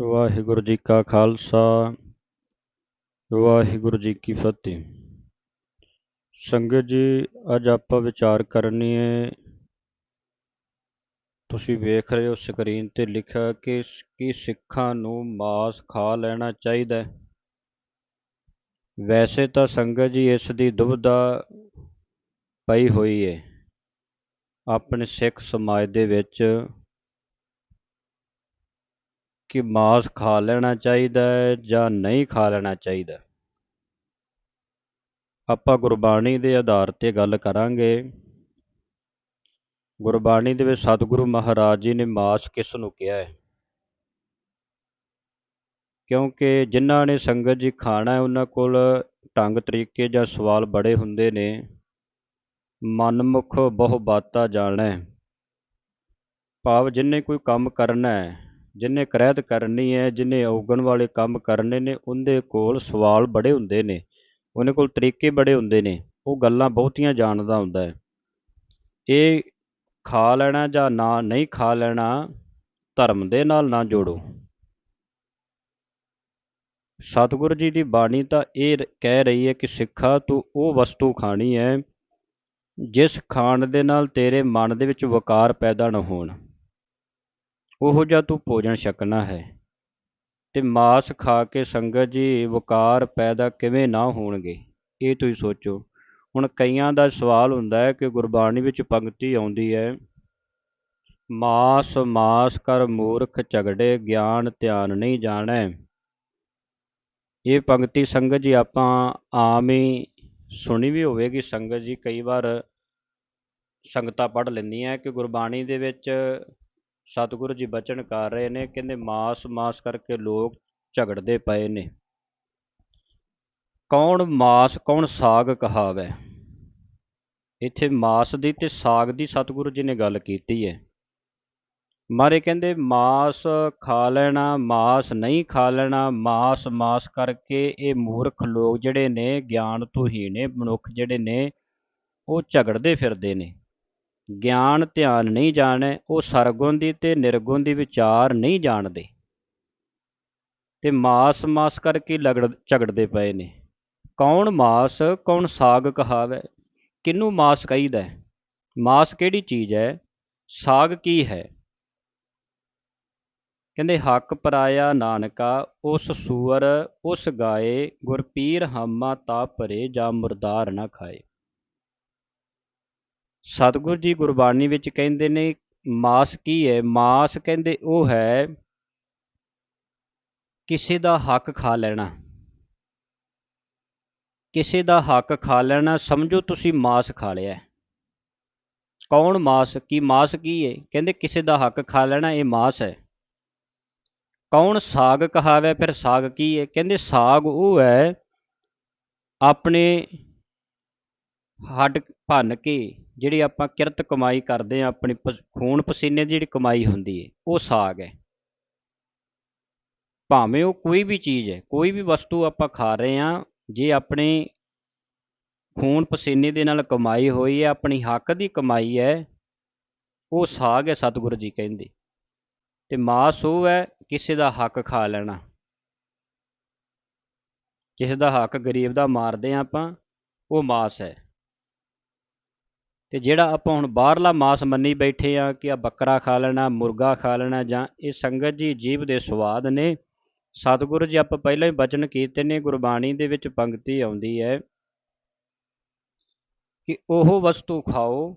ਵਾਹਿਗੁਰੂ ਜੀ ਕਾ ਖਾਲਸਾ, ਵਾਹਿਗੁਰੂ ਜੀ ਕੀ ਫਤਿਹ। ਸੰਗਤ ਜੀ, ਅੱਜ ਆਪਾਂ ਵਿਚਾਰ ਕਰਨੀ ਹੈ ਤੁਸੀਂ ਵੇਖ ਰਹੇ ਹੋ ਸਕਰੀਨ ਤੇ ਲਿਖਿਆ ਕਿ ਕੀ ਸਿੱਖਾਂ ਨੂੰ ਮਾਸ ਖਾ ਲੈਣਾ ਚਾਹੀਦਾ ਹੈ। ਵੈਸੇ ਤਾਂ ਸੰਗਤ ਜੀ ਇਸ ਦੀ ਦੁਬਿਧਾ ਪਈ ਹੋਈ ਹੈ ਆਪਣੇ ਸਿੱਖ ਸਮਾਜ ਦੇ ਵਿੱਚ ਕਿ ਮਾਸ ਖਾ ਲੈਣਾ ਚਾਹੀਦਾ ਹੈ ਜਾਂ ਨਹੀਂ ਖਾ ਲੈਣਾ ਚਾਹੀਦਾ ਆਪਾਂ ਗੁਰਬਾਣੀ ਦੇ ਆਧਾਰ ਤੇ ਗੱਲ ਕਰਾਂਗੇ। ਗੁਰਬਾਣੀ ਦੇ ਵਿੱਚ ਸਤਿਗੁਰੂ ਮਹਾਰਾਜ ਜੀ ਨੇ ਮਾਸ ਕਿਸ ਨੂੰ ਕਿਹਾ ਹੈ? ਕਿਉਂਕਿ ਜਿਨ੍ਹਾਂ ਨੇ ਸੰਗਤ ਜੀ ਖਾਣਾ ਹੈ, ਉਹਨਾਂ ਕੋਲ ਢੰਗ ਤਰੀਕੇ ਜਾਂ ਸਵਾਲ ਬੜੇ ਹੁੰਦੇ ਨੇ। ਮਨਮੁਖ ਬਹੁ ਬਾਤਾ ਜਾਣੈ। ਭਾਵ ਜਿੰਨੇ ਕੋਈ ਕੰਮ ਕਰਨਾ ਹੈ ਜਿੰਨੇ ਕ੍ਰੈਤ ਕਰਨੀ ਹੈ, ਜਿੰਨੇ ਔਗਣ ਵਾਲੇ ਕੰਮ ਕਰਨੇ ਨੇ, ਉਹਦੇ ਕੋਲ ਸਵਾਲ ਬੜੇ ਹੁੰਦੇ ਨੇ। ਉਹਨੇ ਕੋਲ ਤਰੀਕੇ ਬੜੇ ਹੁੰਦੇ ਨੇ। ਉਹ ਗੱਲਾਂ ਬਹੁਤੀਆਂ ਜਾਣਦਾ ਹੁੰਦਾ ਹੈ। ਇਹ ਖਾ ਲੈਣਾ ਜਾਂ ਨਾ ਨਹੀਂ ਖਾ ਲੈਣਾ, ਧਰਮ ਦੇ ਨਾਲ ਨਾ ਜੋੜੋ। ਸਤਿਗੁਰੂ ਜੀ ਦੀ ਬਾਣੀ ਤਾਂ ਇਹ ਕਹਿ ਰਹੀ ਹੈ ਕਿ ਸਿੱਖਾ, ਤੂੰ ਉਹ ਵਸਤੂ ਖਾਣੀ ਹੈ, ਜਿਸ ਖਾਣ ਦੇ ਨਾਲ ਤੇਰੇ ਮਨ ਦੇ ਵਿੱਚ ਵਕਾਰ ਪੈਦਾ ਨਾ ਹੋਣ। ਉਹੋ ਜਿਹਾ ਤੂੰ ਭੋਜਨ ਛਕਣਾ ਹੈ। ਤੇ ਮਾਸ ਖਾ ਕੇ ਸੰਗਤ ਜੀ ਵਕਾਰ ਪੈਦਾ ਕਿਵੇਂ ਨਾ ਹੋਣਗੇ, ਇਹ ਤੁਸੀਂ ਸੋਚੋ। ਹੁਣ ਕਈਆਂ ਦਾ ਸਵਾਲ ਹੁੰਦਾ ਹੈ ਕਿ ਗੁਰਬਾਣੀ ਵਿੱਚ ਪੰਕਤੀ ਆਉਂਦੀ ਹੈ, ਮਾਸ ਮਾਸ ਕਰ ਮੂਰਖ ਝਗੜੇ ਗਿਆਨ ਧਿਆਨ ਨਹੀਂ ਜਾਣੈ। ਇਹ ਪੰਕਤੀ ਸੰਗਤ ਜੀ ਆਪਾਂ ਆਮ ਹੀ ਸੁਣੀ ਵੀ ਹੋਵੇਗੀ। ਸੰਗਤ ਜੀ ਕਈ ਵਾਰ ਸੰਗਤਾਂ ਪੜ੍ਹ ਲੈਂਦੀਆਂ ਕਿ ਗੁਰਬਾਣੀ ਦੇ ਵਿੱਚ ਸਤਿਗੁਰੂ ਜੀ ਬਚਨ ਕਰ ਰਹੇ ਨੇ, ਕਹਿੰਦੇ ਮਾਸ ਮਾਸ ਕਰਕੇ ਲੋਕ ਝਗੜਦੇ ਪਏ ਨੇ। ਕੌਣ ਮਾਸ, ਕੌਣ ਸਾਗ ਕਹਾਵੇ? ਇੱਥੇ ਮਾਸ ਦੀ ਤੇ ਸਾਗ ਦੀ ਸਤਿਗੁਰੂ ਜੀ ਨੇ ਗੱਲ ਕੀਤੀ ਹੈ ਮਾਰੇ ਕਹਿੰਦੇ ਮਾਸ ਖਾ ਲੈਣਾ, ਮਾਸ ਨਹੀਂ ਖਾ ਲੈਣਾ, ਮਾਸ ਮਾਸ ਕਰਕੇ ਇਹ ਮੂਰਖ ਲੋਕ ਜਿਹੜੇ ਨੇ, ਗਿਆਨ ਤੋਂ ਹੀਣੇ ਮਨੁੱਖ ਜਿਹੜੇ ਨੇ, ਉਹ ਝਗੜਦੇ ਫਿਰਦੇ ਨੇ। ਗਿਆਨ ਧਿਆਨ ਨਹੀਂ ਜਾਣੈ, ਉਹ ਸਰਗੁਣ ਦੀ ਤੇ ਨਿਰਗੁਣ ਦੀ ਵਿਚਾਰ ਨਹੀਂ ਜਾਣਦੇ। ਤੇ ਮਾਸ ਮਾਸ ਕਰਕੇ ਲਗੜ ਝਗੜਦੇ ਪਏ ਨੇ। ਕੌਣ ਮਾਸ, ਕੌਣ ਸਾਗ ਕਹਾਵੇ? ਕਿਨੂੰ ਮਾਸ ਕਹੀਦਾ ਮਾਸ ਕਿਹੜੀ ਚੀਜ਼ ਹੈ? ਸਾਗ ਕੀ ਹੈ? ਕਹਿੰਦੇ, ਹੱਕ ਪਰਾਇਆ ਨਾਨਕਾ, ਉਸ ਸੂਰ ਉਸ ਗਾਏ, ਗੁਰਪੀਰ ਹਮਾ ਤਾ ਭਰੇ ਜਾਂ ਮੁਰਦਾਰ ਨਾ ਖਾਏ। ਸਤਿਗੁਰੂ ਜੀ ਗੁਰਬਾਣੀ ਵਿੱਚ ਕਹਿੰਦੇ ਨੇ, ਮਾਸ ਕੀ ਹੈ? ਮਾਸ ਕਹਿੰਦੇ ਉਹ ਹੈ ਕਿਸੇ ਦਾ ਹੱਕ ਖਾ ਲੈਣਾ। ਕਿਸੇ ਦਾ ਹੱਕ ਖਾ ਲੈਣਾ, ਸਮਝੋ ਤੁਸੀਂ ਮਾਸ ਖਾ ਲਿਆ। ਕੌਣ ਮਾਸ? ਕੀ ਮਾਸ ਕੀ ਹੈ? ਕਹਿੰਦੇ ਕਿਸੇ ਦਾ ਹੱਕ ਖਾ ਲੈਣਾ, ਇਹ ਮਾਸ ਹੈ। ਕੌਣ ਸਾਗ ਕਹਾਵੇ, ਫਿਰ ਸਾਗ ਕੀ ਹੈ? ਕਹਿੰਦੇ ਸਾਗ ਉਹ ਹੈ ਆਪਣੇ ਹੱਡ ਭੰਨ ਕੇ ਜਿਹੜੀ ਆਪਾਂ ਕਿਰਤ ਕਮਾਈ ਕਰਦੇ ਆ ਆਪਣੀ ਖੂਨ ਪਸੀਨੇ ਦੀ ਜਿਹੜੀ ਕਮਾਈ ਹੁੰਦੀ ਹੈ ਉਹ ਸਾਗ ਹੈ ਭਾਵੇਂ ਉਹ ਕੋਈ ਵੀ ਚੀਜ਼ ਹੈ ਕੋਈ ਵੀ ਵਸਤੂ ਆਪਾਂ ਖਾ ਰਹੇ ਆ ਜੇ ਆਪਣੇ ਖੂਨ ਪਸੀਨੇ ਦੇ ਨਾਲ ਕਮਾਈ ਹੋਈ ਹੈ ਆਪਣੀ ਹੱਕ ਦੀ ਕਮਾਈ ਹੈ ਉਹ ਸਾਗ ਹੈ ਸਤਿਗੁਰੂ ਜੀ ਕਹਿੰਦੇ। ਤੇ ਮਾਸ ਉਹ ਹੈ, ਕਿਸੇ ਦਾ ਹੱਕ ਖਾ ਲੈਣਾ। ਕਿਸੇ ਦਾ ਹੱਕ ਗਰੀਬ ਦਾ ਮਾਰਦੇ ਆ ਆਪਾਂ, ਉਹ ਮਾਸ ਹੈ। ਤੇ ਜਿਹੜਾ ਆਪਾਂ ਹੁਣ ਬਾਹਰਲਾ ਮਾਸ ਮੰਨੀ ਬੈਠੇ ਆ ਕਿ ਆ ਬੱਕਰਾ ਖਾ ਲੈਣਾ, ਮੁਰਗਾ ਖਾ ਲੈਣਾ ਜਾਂ ਇਹ ਸੰਗਤ ਜੀ ਜੀਵ ਦੇ ਸਵਾਦ ਨੇ, ਸਤਿਗੁਰੂ ਜੀ ਆਪਾਂ ਪਹਿਲਾਂ ਹੀ ਬਚਨ ਕੀਤੇ ਨੇ, ਗੁਰਬਾਣੀ ਦੇ ਵਿੱਚ ਪੰਕਤੀ ਆਉਂਦੀ ਹੈ ਕਿ ਉਹ ਵਸਤੂ ਖਾਓ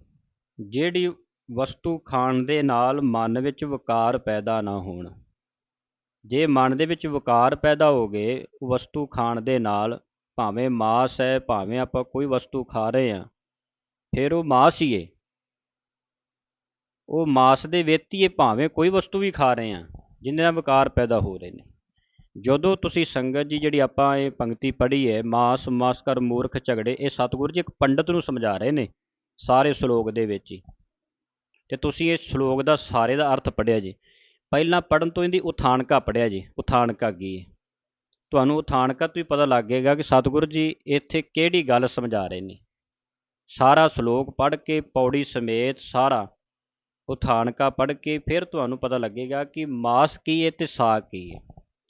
ਜਿਹੜੀ ਵਸਤੂ ਖਾਣ ਦੇ ਨਾਲ ਮਨ ਵਿੱਚ ਵਿਕਾਰ ਪੈਦਾ ਨਾ ਹੋਣ। ਜੇ ਮਨ ਦੇ ਵਿੱਚ ਵਿਕਾਰ ਪੈਦਾ ਹੋ ਗਏ, ਵਸਤੂ ਖਾਣ ਦੇ ਨਾਲ ਭਾਵੇਂ ਮਾਸ ਹੈ, ਭਾਵੇਂ ਆਪਾਂ ਕੋਈ ਵਸਤੂ ਖਾ ਰਹੇ ਆ ਫਿਰ ਉਹ ਮਾਸ ਹੀ ਏ। ਉਹ ਮਾਸ ਦੇ ਵਿੱਚ ਭਾਵੇਂ ਕੋਈ ਵਸਤੂ ਵੀ ਖਾ ਰਹੇ ਆ ਜਿੰਨੇ ਨਾਲ ਵਿਕਾਰ ਪੈਦਾ ਹੋ ਰਹੇ ਨੇ। ਜਦੋਂ ਤੁਸੀਂ ਸੰਗਤ ਜੀ ਜਿਹੜੀ ਆਪਾਂ ਇਹ ਪੰਕਤੀ ਪੜ੍ਹੀ ਹੈ, ਮਾਸ ਮਾਸ ਕਰ ਮੂਰਖ, ਝਗੜੇ, ਇਹ ਸਤਿਗੁਰੂ ਜੀ ਇੱਕ ਪੰਡਤ ਨੂੰ ਸਮਝਾ ਰਹੇ ਨੇ ਸਾਰੇ ਸ਼ਲੋਕ ਦੇ ਵਿੱਚ ਹੀ। ਤੇ ਤੁਸੀਂ ਇਹ ਸ਼ਲੋਕ ਦਾ ਸਾਰੇ ਦਾ ਅਰਥ ਪੜਿਆ ਜੀ। ਪਹਿਲਾਂ ਪੜਨ ਤੋਂ ਇਹਦੀ ਉਥਾਨਕਾ ਪੜਿਆ ਜੀ, ਉਥਾਨਕਾ ਕੀ ਹੈ ਤੁਹਾਨੂੰ ਉਥਾਨਕਾ ਤੋਂ ਹੀ ਪਤਾ ਲੱਗੇਗਾ ਕਿ ਸਤਿਗੁਰੂ ਜੀ ਇੱਥੇ ਕਿਹੜੀ ਗੱਲ ਸਮਝਾ ਰਹੇ ਨੇ। ਸਾਰਾ ਸ਼ਲੋਕ ਪੜ੍ਹ ਕੇ, ਪੌੜੀ ਸਮੇਤ ਸਾਰਾ ਉਥਾਨਕਾ ਪੜ੍ਹ ਕੇ ਫਿਰ ਤੁਹਾਨੂੰ ਪਤਾ ਲੱਗੇਗਾ ਕਿ ਮਾਸ ਕੀ ਹੈ ਤੇ ਸਾਗ ਕੀ ਹੈ।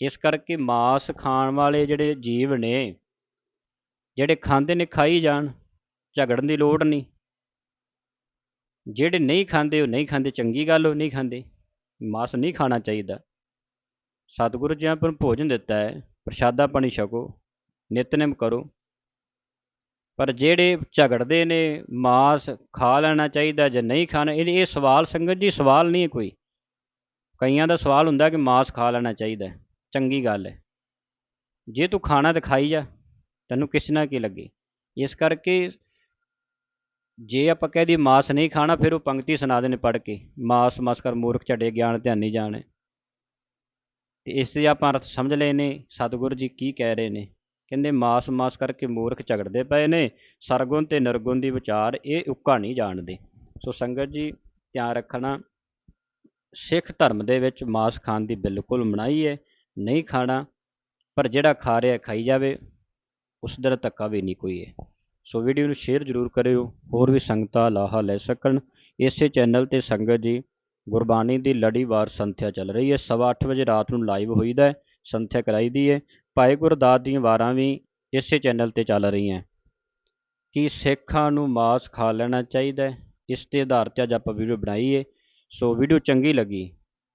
ਇਸ ਕਰਕੇ ਮਾਸ ਖਾਣ ਵਾਲੇ ਜਿਹੜੇ ਜੀਵ ਨੇ, ਜਿਹੜੇ ਖਾਂਦੇ ਨੇ ਖਾਈ ਜਾਣ, ਝਗੜਨ ਦੀ ਲੋੜ ਨਹੀਂ। ਜਿਹੜੇ ਨਹੀਂ ਖਾਂਦੇ, ਉਹ ਨਹੀਂ ਖਾਂਦੇ, ਚੰਗੀ ਗੱਲ ਉਹ ਨਹੀਂ ਖਾਂਦੇ। ਮਾਸ ਨਹੀਂ ਖਾਣਾ ਚਾਹੀਦਾ। ਸਤਿਗੁਰੂ ਜੀ ਆਪਾਂ ਨੂੰ ਭੋਜਨ ਦਿੱਤਾ ਹੈ, ਪ੍ਰਸ਼ਾਦਾ ਪਾਣੀ ਛਕੋ, ਨਿਤਨੇਮ ਕਰੋ। ਪਰ ਜਿਹੜੇ ਝਗੜਦੇ ਨੇ, ਮਾਸ ਖਾ ਲੈਣਾ ਚਾਹੀਦਾ ਜਾਂ ਨਹੀਂ ਖਾਣਾ, ਇਹ ਇਹ ਸਵਾਲ, ਸੰਗਤ ਜੀ ਸਵਾਲ ਨਹੀਂ ਹੈ ਕੋਈ। ਕਈਆਂ ਦਾ ਸਵਾਲ ਹੁੰਦਾ ਕਿ ਮਾਸ ਖਾ ਲੈਣਾ ਚਾਹੀਦਾ ਚੰਗੀ ਗੱਲ ਹੈ। ਜੇ ਤੂੰ ਖਾਣਾ ਤਾਂ ਖਾਈ ਜਾ, ਤੈਨੂੰ ਕਿਸ ਨਾਲ ਕੀ ਲੱਗੇ? ਇਸ ਕਰਕੇ ਜੇ ਆਪਾਂ ਕਹਿ ਦੀ ਮਾਸ ਨਹੀਂ ਖਾਣਾ, ਫਿਰ ਉਹ ਪੰਕਤੀ ਸੁਣਾ ਦੇਣੇ ਪੜ ਕੇ। ਮਾਸ ਮਾਸ ਕਰ ਮੂਰਖ, ਝੜੇ, ਗਿਆਨ, ਧਿਆਨ ਨਹੀਂ ਜਾਣੇ। ਤੇ ਇਸ ਦੇ ਆਪਾਂ ਅਰਥ ਸਮਝ ਲਏ ਨੇ, ਸਤਿਗੁਰੂ ਜੀ ਕੀ ਕਹਿ ਰਹੇ ਨੇ। ਕਹਿੰਦੇ ਮਾਸ ਮਾਸ ਕਰਕੇ ਮੂਰਖ ਝਗੜਦੇ ਪਏ ਨੇ, ਸਰਗੁਣ ਤੇ ਨਿਰਗੁਣ ਦੀ ਵਿਚਾਰ ਇਹ ਉੱਕਾ ਨਹੀਂ ਜਾਣਦੇ। ਸੋ ਸੰਗਤ ਜੀ, ਧਿਆਨ ਰੱਖਣਾ, ਸਿੱਖ ਧਰਮ ਦੇ ਵਿੱਚ ਮਾਸ ਖਾਣ ਦੀ ਬਿਲਕੁਲ ਮਨਾਹੀ ਹੈ, ਨਹੀਂ ਖਾਣਾ, ਪਰ ਜਿਹੜਾ ਖਾ ਰਿਹਾ ਖਾਈ ਜਾਵੇ, ਉਸ ਦਾ ਧੱਕਾ ਵੀ ਨਹੀਂ ਕੋਈ ਹੈ। ਸੋ ਵੀਡੀਓ ਨੂੰ ਸ਼ੇਅਰ ਜ਼ਰੂਰ ਕਰਿਓ, ਹੋਰ ਵੀ ਸੰਗਤਾਂ ਲਾਹਾ ਲੈ ਸਕਣ। ਇਸੇ ਚੈਨਲ ਤੇ ਸੰਗਤ ਜੀ, ਗੁਰਬਾਣੀ ਦੀ ਲੜੀਵਾਰ ਸੰਥਿਆ ਚੱਲ ਰਹੀ ਹੈ, ਸਵਾ ਅੱਠ ਵਜੇ ਰਾਤ ਨੂੰ ਲਾਈਵ ਹੋਈਦਾ ਹੈ। ਸੰਥਿਆ ਕਰਾਈ ਦੀ ਹੈ ਭਾਈ ਗੁਰਦਾਸ ਦੀਆਂ ਵਾਰਾਂ ਵੀ ਇਸੇ ਚੈਨਲ ਤੇ ਚੱਲ ਰਹੀਆਂ। ਕਿ ਸਿੱਖਾਂ ਨੂੰ ਮਾਸ ਖਾ ਲੈਣਾ ਚਾਹੀਦਾ ਇਸ ਤੇ ਆਧਾਰ ਤੇ ਅੱਜ ਆਪਾਂ ਵੀਡੀਓ ਬਣਾਈ ਹੈ ਸੋ ਵੀਡੀਓ ਚੰਗੀ ਲੱਗੀ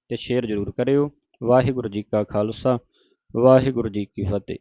ਤੇ ਸ਼ੇਅਰ ਜ਼ਰੂਰ ਕਰਿਓ। ਵਾਹਿਗੁਰੂ ਜੀ ਕਾ ਖਾਲਸਾ। ਵਾਹਿਗੁਰੂ ਜੀ ਕੀ ਫਤਿਹ।